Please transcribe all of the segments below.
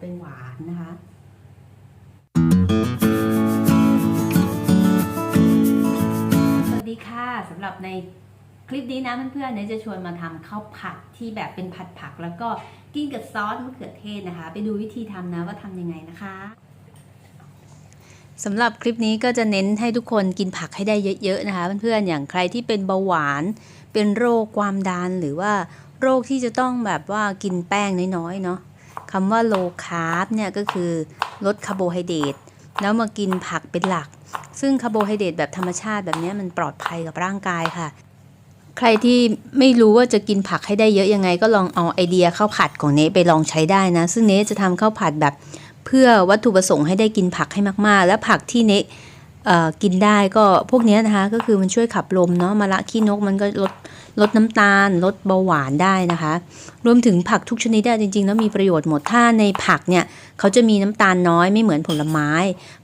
เป็นหวานนะคะสวัสดีค่ะสำหรับในคลิปนี้นะเพื่อนๆเนี่ยจะชวนมาทำข้าวผัดที่แบบเป็นผัดผัก แล้วก็กินกับซอสมะเขือเทศนะคะ ไปดูวิธีทำนะว่าทำยังไงนะคะสำหรับคลิปนี้ก็จะเน้นให้ทุกคนกินผักให้ได้เยอะๆนะคะ เพื่อนๆอย่างใครที่เป็นเบาหวาน เป็นโรคความดันหรือว่าโรคที่จะต้องแบบว่ากินแป้งน้อยๆเนาะ คำว่า low carb เนี่ยก็คือลดคาร์โบไฮเดรตแล้วมากินผักเป็นหลัก ซึ่งคาร์โบไฮเดรตแบบธรรมชาติแบบนี้มันปลอดภัยกับร่างกายค่ะ ใครที่ไม่รู้ว่าจะกินผักให้ได้เยอะยังไง ก็ลองเอาไอเดียข้าวผัดของเนไปลองใช้ได้นะ ซึ่งเนจะทำข้าวผัดแบบเพื่อวัตถุประสงค์ให้ได้กินผักให้มากๆ และผักที่เน กินได้ก็พวกนี้นะคะก็คือมันช่วยขับลมเนาะมะละขี้นกมันก็ลดลดน้ำตาล ลดเบาหวานได้นะคะ รวมถึงผักทุกชนิดอะจริงๆ แล้วมีประโยชน์หมดถ้าในผักเนี่ยเขาจะมีน้ำตาลน้อยไม่เหมือนผลไม้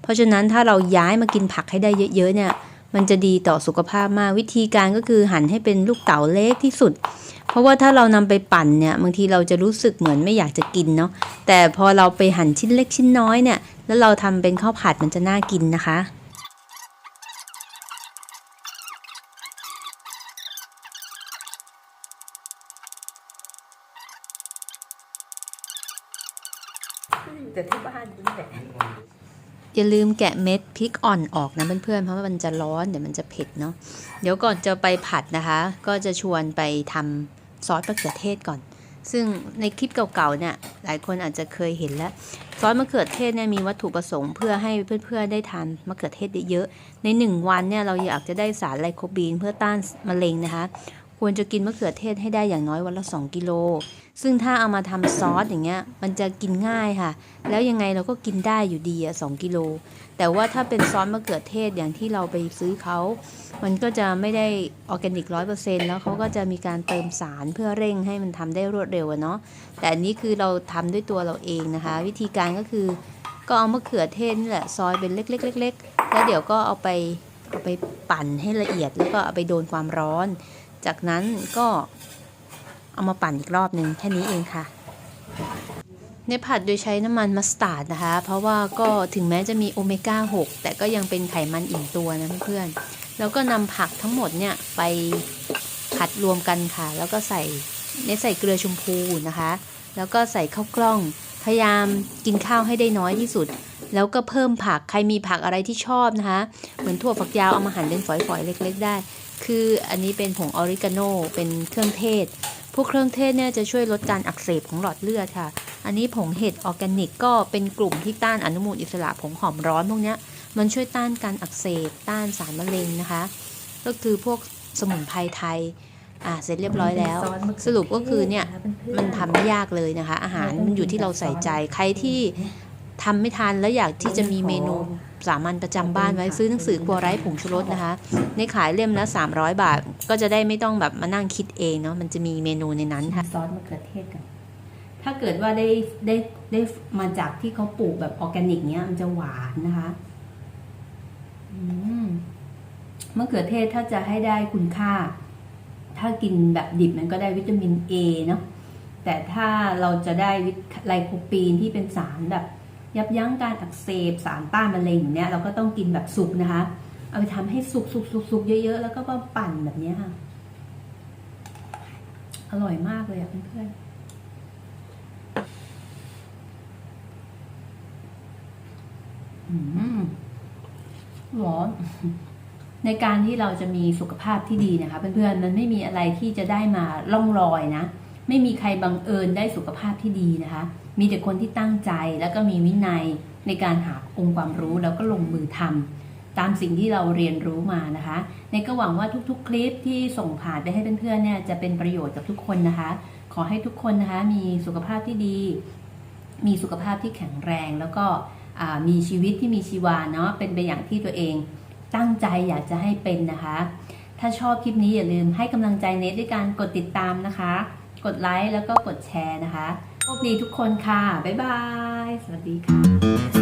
เพราะฉะนั้นถ้าเราย้ายมากินผักให้ได้เยอะๆเนี่ยมันจะดีต่อสุขภาพมากวิธีการก็คือหั่นให้เป็นลูกเต๋าเล็กที่สุด เพราะว่าถ้าเรานำไปปั่นเนี่ยบางทีเราจะรู้สึกเหมือนไม่อยากจะกินเนาะแต่พอเราไปหั่นชิ้นเล็กชิ้นน้อยเนี่ยแล้วเราทำเป็นข้าวผัดมันจะน่ากินนะคะ แต่ที่บ้านนี่แหละอย่าลืมแกะเม็ดพริกอ่อนออกนะเพื่อนๆ เพราะว่ามันจะร้อนเดี๋ยวมันจะเผ็ดเนาะ เดี๋ยวก่อนจะไปผัดนะคะ ก็จะชวนไปทำซอสมะเขือเทศก่อน ซึ่งในคลิปเก่าๆเนี่ยหลายคนอาจจะเคยเห็นแล้ว ซอสมะเขือเทศเนี่ยมีวัตถุประสงค์เพื่อให้เพื่อนๆได้ทานมะเขือเทศเยอะๆในหนึ่งวันเนี่ยเราอยากจะได้สารไลโคปีนเพื่อต้านมะเร็งนะคะ ควรจะกินมะเขือเทศให้ได้อย่างน้อยวันละ 2 กิโล ซึ่งถ้าเอามาทำซอสอย่างเงี้ย มันจะกินง่ายค่ะ แล้วยังไงเราก็กินได้อยู่ดีอะ2กิโล แต่ว่าถ้าเป็นซอสมะเขือเทศอย่างที่เราไปซื้อเขา มันก็จะไม่ได้ออร์แกนิกร้อยเปอร์เซ็นต์แล้วเขาก็จะมีการเติมสารเพื่อเร่งให้มันทำได้รวดเร็วเนาะ แต่อันนี้คือเราทำด้วยตัวเราเองนะคะ วิธีการก็คือ ก็เอามะเขือเทศนี่แหละซอยเป็นเล็กๆๆ ๆ แล้วเดี๋ยวก็เอาไปเอาไปปั่นให้ละเอียดแล้วก็เอาไปโดนความร้อน จากนั้นก็เอามาปั่นอีกรอบหนึ่งแค่นี้เองค่ะ ในผัดโดยใช้น้ำมันมัสตาร์ดนะคะ เพราะว่าก็ถึงแม้จะมีโอเมก้า 6 แต่ก็ยังเป็นไขมันอิ่มตัวนะเพื่อนๆแล้วก็นำผักทั้งหมดเนี่ยไปผัดรวมกันค่ะ แล้วก็ใส่เนใส่เกลือชมพูนะคะ แล้วก็ใส่ข้าวกล้อง พยายามกินข้าวให้ได้น้อยที่สุด แล้วก็เพิ่มผักใครมีผักอะไรที่ชอบนะคะ เหมือนถั่วฝักยาวเอามาหั่นเป็นฝอยๆเล็ก ๆ ได้ คืออันนี้เป็นผงออริกาโนเป็นเครื่องเทศ พวกเครื่องเทศเนี่ยจะช่วยลดการอักเสบของหลอดเลือดค่ะ อันนี้ผงเห็ดออร์แกนิกก็เป็นกลุ่มที่ต้านอนุมูลอิสระผงหอมร้อนพวกเนี้ยมันช่วยต้านการอักเสบต้านสารมะเร็งนะคะ ก็คือพวกสมุนไพรไทยอ่าเสร็จเรียบร้อยแล้ว สรุปก็คือเนี่ยมันทำไม่ยากเลยนะคะ อาหารมันอยู่ที่เราใส่ใจใครที่ ทำไม่ทันแล้วอยากที่จะมีเมนูสามัญประจำบ้านไว้ซื้อหนังสือครัวไร้ผงชูรสนะคะ ในขายเล่มละ 300 บาท ก็จะได้ไม่ต้องแบบมานั่งคิดเองเนาะมันจะมีเมนูในนั้นค่ะซอสมะเขือเทศกันถ้าเกิดว่าได้ได้ได้มาจากที่เขาปลูกแบบออร์แกนิกเนี้ยมันจะหวานนะคะอืมมะเขือเทศถ้าจะให้ได้คุณค่า ถ้ากินแบบดิบมันก็ได้วิตามินเอเนาะแต่ถ้าเราจะได้วิตไลโคปีนที่เป็นสารแบบ ยับยั้งการอักเสบสารต้านมะเร็งเนี่ยเราก็ต้องกินแบบสุกนะคะ เอาไปทำให้สุกสุกสุกสุกเยอะๆ แล้วก็มาปั่นแบบนี้ค่ะ อร่อยมากเลยอะเพื่อนๆร้อนในการที่เราจะมีสุขภาพที่ดีนะคะเพื่อนๆมันไม่มีอะไรที่จะได้มาล่องลอยนะ ไม่มีใครบังเอิญได้สุขภาพที่ดีนะคะ มีแต่คนที่ตั้งใจแล้วก็มีวินัยในการหาองค์ความรู้แล้วก็ลงมือทำตามสิ่งที่เราเรียนรู้มานะคะในก็หวังว่าทุกๆ คลิปที่ส่งผ่านไปให้เพื่อนๆเนี่ยจะเป็นประโยชน์กับทุกคนนะคะ ขอให้ทุกคนนะคะมีสุขภาพที่ดี มีสุขภาพที่แข็งแรงแล้วก็มีชีวิตที่มีชีวาเนาะเป็นไปอย่างที่ตัวเองตั้งใจอยากจะให้เป็นนะคะ ถ้าชอบคลิปนี้อย่าลืมให้กำลังใจเนทด้วยการกดติดตามนะคะ กดไลค์แล้วก็กดแชร์นะคะ โชคดีทุกคนค่ะ บ๊ายบาย สวัสดีค่ะ